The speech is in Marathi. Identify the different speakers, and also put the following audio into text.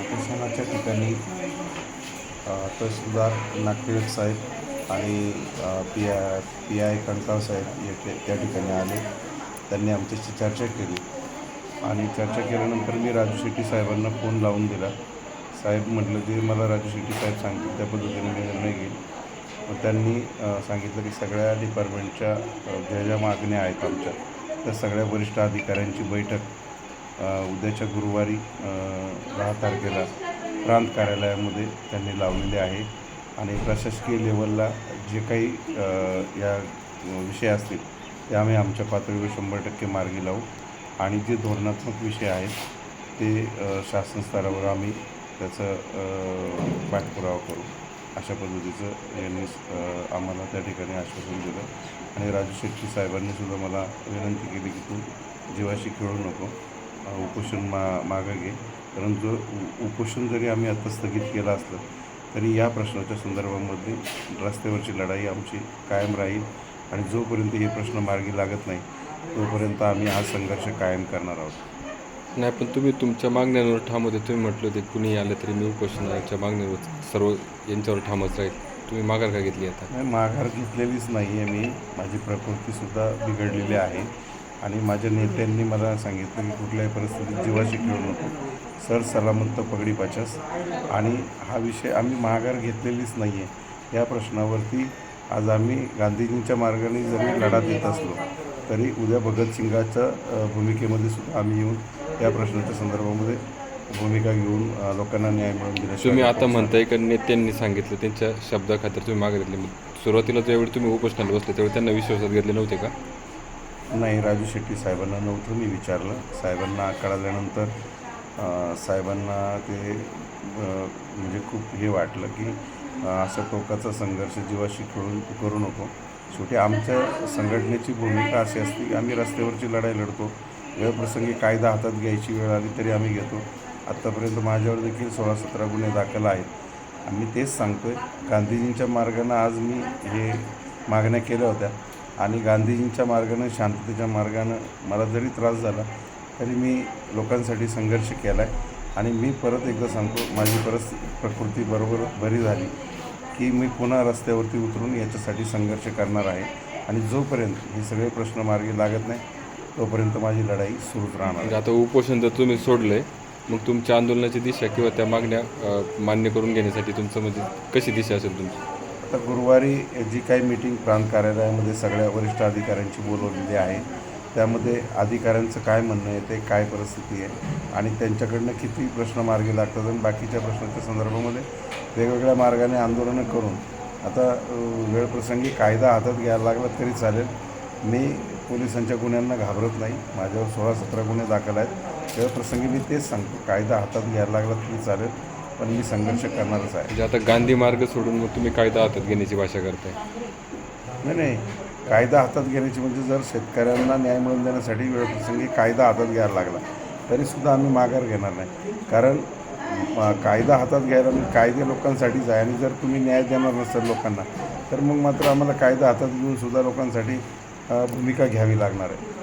Speaker 1: उपोषणाच्या ठिकाणी तहसीलदार नागटिळक साहेब आणि P I P I Kankav साहेब हे त्या ठिकाणी आले. त्यांनी आमच्याशी चर्चा केली आणि चर्चा केल्यानंतर मी राजू शेट्टी साहेबांना फोन लावून दिला. साहेब म्हटलं ते मला राजू शेट्टी साहेब सांगतील त्या पद्धतीने मी निर्णय घेईल मग त्यांनी सांगितलं की सगळ्या डिपार्टमेंटच्या ज्या ज्या मागण्या आहेत आमच्या त्या सगळ्या वरिष्ठ अधिकाऱ्यांची बैठक उद्याच्या गुरुवारी दहा तारखेला प्रांत कार्यालयामध्ये त्यांनी लावलेले आहे. आणि प्रशासकीय लेवलला जे काही या विषय असतील ते आम्ही आमच्या पातळीवर शंभर टक्के मार्गी लावू. आणि जे धोरणात्मक विषय आहेत ते शासन स्तरावर आम्ही त्याचं पाठपुरावा करू. अशा पद्धतीचं यांनी आम्हाला त्या ठिकाणी आश्वासन दिलं. आणि राजू शेट्टी साहेबांनी सुद्धा मला विनंती केली की तू जीवाशी खेळू नको. उपोषण मा मागं घे. कारण जो उ- उपोषण जरी आम्ही आता स्थगित केलं असलं तरी या प्रश्नाच्या संदर्भामध्ये रस्त्यावरची लढाई आमची कायम राहील. आणि जोपर्यंत हे प्रश्न मार्गी लागत नाही तोपर्यंत आम्ही हा संघर्ष कायम करणार आहोत.
Speaker 2: नाही पण तुम्ही तुमच्या मागण्यांवर ठाम होते तुम्ही म्हटलं होते कुणी आलं तरी मी उपोषणाच्या मागणीवर सर्व यांच्यावर ठामच राहील. तुम्ही माघार का घेतली आता?
Speaker 1: नाही माघार घेतलेलीच नाही आहे मी. माझी प्रकृतीसुद्धा बिघडलेली आहे. आणि माझ्या नेत्यांनी मला सांगितलं की कुठल्याही परिस्थितीत जीवाशी खेळू नको. सर सलामत पगडी पाचास. आणि हा विषय आम्ही माघार घेतलेलीच नाही आहे या प्रश्नावरती आज आम्ही गांधीजींच्या मार्गाने जरी लढा देत असलो तरी उद्या भगतसिंगाच्या भूमिकेमध्ये सुद्धा आम्ही येऊन या प्रश्नाच्या संदर्भामध्ये भूमिका घेऊन लोकांना न्याय मिळवून दिल्याशिवाय
Speaker 2: तुम्ही आता म्हणताय का नेत्यांनी सांगितलं त्यांच्या शब्दाखातर तुम्ही मागे घेतले. सुरुवातीला ज्यावेळी तुम्ही उपोषणाला बसले त्यावेळी त्यांना विश्वासात घेतले नव्हते का?
Speaker 1: नाही राजू शेट्टी साहेबांना नव्हतं मी विचारलं. साहेबांना कळाल्यानंतर साहेबांना ते म्हणजे खूप हे वाटलं की असं असा टोकाचा संघर्ष जीवाशी खेळून करू नको. शेवटी आमच्या संघटनेची भूमिका अशी असते की आम्ही रस्त्यावरची लढाई लढतो. वेळप्रसंगी कायदा हातात घ्यायची वेळ आली तरी आम्ही घेतो. आत्तापर्यंत माझ्यावर देखील सोळा सतरा गुन्हे दाखल आहेत. आम्ही तेच सांगतो आहे गांधीजींच्या मार्गानं आज मी हे मागण्या केल्या होत्या. आणि गांधीजींच्या मार्गानं शांततेच्या मार्गानं मला जरी त्रास झाला तरी मी लोकांसाठी संघर्ष केला आहे आणि मी परत एकदा सांगतो माझी परत प्रकृती बरोबर बरी झाली की मी पुन्हा रस्त्यावरती उतरून याच्यासाठी संघर्ष करणार आहे. आणि जोपर्यंत हे सगळे प्रश्न मार्गी लागत नाही तोपर्यंत माझी लढाई सुरूच राहणार
Speaker 2: म्हणजे आता उपोषण जर तुम्ही सोडलंय. मग तुमच्या आंदोलनाची दिशा किंवा त्या मागण्या मान्य करून घेण्यासाठी तुमचं म्हणजे कशी दिशा असेल तुमची?
Speaker 1: आता गुरुवारी जी काही मीटिंग प्रांत कार्यालयामध्ये सगळ्या वरिष्ठ अधिकाऱ्यांची बोलवलेली आहे त्यामध्ये अधिकाऱ्यांचं काय म्हणणं आहे ते काय परिस्थिती आहे आणि त्यांच्याकडनं किती प्रश्न मार्गी लागतात आणि बाकीच्या प्रश्नाच्या संदर्भामध्ये वेगवेगळ्या मार्गाने आंदोलनं करून आता वेळप्रसंगी कायदा हातात घ्यायला लागला तरी चालेल. मी पोलिसांच्या गुन्ह्यांना घाबरत नाही. माझ्यावर सोळा सतरा गुन्हे दाखल आहेत. वेळप्रसंगी मी तेच सांगतो. कायदा हातात घ्यायला लागला तरी चालेल. पण मी संघर्ष करणारच आहे.
Speaker 2: म्हणजे आता गांधी मार्ग सोडून मग तुम्ही कायदा हातात घेण्याची भाषा करताय.
Speaker 1: नाही नाही. कायदा हातात घेण्याची म्हणजे जर शेतकऱ्यांना न्याय मिळवून देण्यासाठी वेळप्रसंगी कायदा हातात घ्यायला लागला तरीसुद्धा आम्ही माघार घेणार नाही. कारण कायदा हातात घ्यायला म्हणजे कायदे लोकांसाठीच आहे. आणि जर तुम्ही न्याय देणार नसाल लोकांना तर मग मात्र आम्हाला कायदा हातात घेऊन सुद्धा लोकांसाठी भूमिका घ्यावी लागणार आहे.